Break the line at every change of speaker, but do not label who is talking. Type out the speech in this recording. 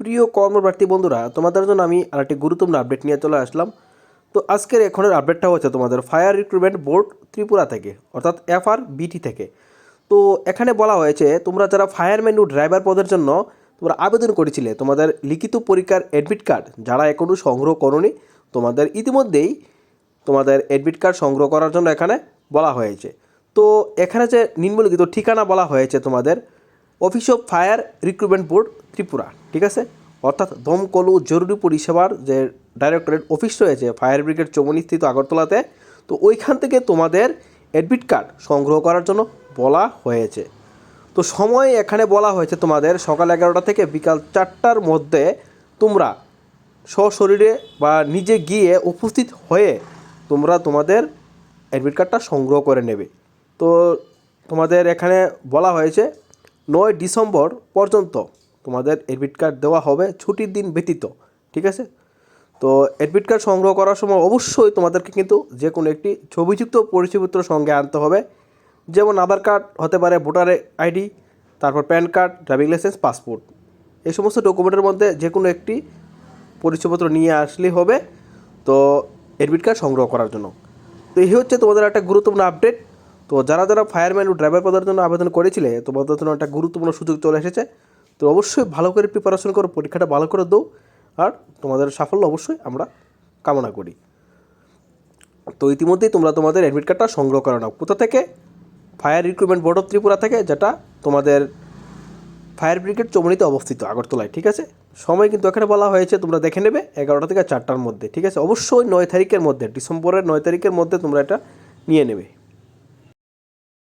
প্রিয় কর্মপ্রার্থী বন্ধুরা, তোমাদের জন্য আমি আরেকটি গুরুত্বপূর্ণ আপডেট নিয়ে চলে আসলাম। তো আজকের এখনের আপডেটটা হচ্ছে তোমাদের ফায়ার রিক্রুটমেন্ট বোর্ড ত্রিপুরা থেকে, অর্থাৎ এফ এফআর বিটি থেকে। তো এখানে বলা হয়েছে, তোমরা যারা ফায়ারম্যান ও ড্রাইভার পদের জন্য তোমরা আবেদন করেছিলে, তোমাদের লিখিত পরীক্ষার অ্যাডমিট কার্ড যারা এখনও সংগ্রহ করনি, তোমাদের ইতিমধ্যেই তোমাদের অ্যাডমিট কার্ড সংগ্রহ করার জন্য এখানে বলা হয়েছে। তো এখানে যে নিম্নলিখিত ঠিকানা বলা হয়েছে তোমাদের office of fire recruitment board Tripura, ঠিক আছে? অর্থাৎ দমকল ও জরুরি পরিষেবার যে ডাইরেক্টরেট অফিস রয়েছে, ফায়ার ব্রিগেড চৌমনিস্থিত আগরতলাতে, তো ওইখান থেকে তোমাদের অ্যাডমিট কার্ড সংগ্রহ করার জন্য বলা হয়েছে। তো সময় এখানে বলা হয়েছে তোমাদের সকাল এগারোটা থেকে বিকাল চারটার মধ্যে তোমরা সশরীরে বা নিজে গিয়ে উপস্থিত হয়ে তোমরা তোমাদের অ্যাডমিট কার্ডটা সংগ্রহ করে নেবে। তো তোমাদের এখানে বলা হয়েছে, নয় ডিসেম্বর পর্যন্ত তোমাদের অ্যাডমিট কার্ড দেওয়া হবে ছুটির দিন ব্যতীত, ঠিক আছে? তো অ্যাডমিট কার্ড সংগ্রহ করার সময় অবশ্যই তোমাদেরকে কিন্তু যে কোনো একটি ছবিযুক্ত পরিচয়পত্র সঙ্গে আনতে হবে। যেমন আধার কার্ড হতে পারে ভোটার আইডি, তারপর PAN card driving licence passport এই সমস্ত ডকুমেন্টের মধ্যে যে কোনো একটি পরিচয়পত্র নিয়ে আসলেই হবে, তো অ্যাডমিট কার্ড সংগ্রহ করার জন্য। তো এই হচ্ছে তোমাদের একটা গুরুত্বপূর্ণ আপডেট তো যারা যারা ফায়ারম্যান ও ড্রাইভার পদের জন্য আবেদন করেছিলে, তোমাদের জন্য একটা গুরুত্বপূর্ণ সুযোগ চলে এসেছে। তো অবশ্যই ভালো করে প্রিপারেশন করো, পরীক্ষাটা ভালো করে দাও। আর তোমাদের সাফল্য অবশ্যই আমরা কামনা করি। তো ইতিমধ্যেই তোমরা তোমাদের অ্যাডমিট কার্ডটা সংগ্রহ করে নাও। কোথা থেকে? Fire recruitment board of Tripura থেকে, যেটা তোমাদের ফায়ার ব্রিগেড চৌমনিতে অবস্থিত, আগরতলায়, ঠিক আছে? সময় কিন্তু এখানে বলা হয়েছে, তোমরা দেখে নেবে এগারোটা থেকে চারটার মধ্যে, ঠিক আছে? অবশ্যই নয় তারিখের মধ্যে, ডিসেম্বরের নয় তারিখের মধ্যে তোমরা এটা নিয়ে নেবে।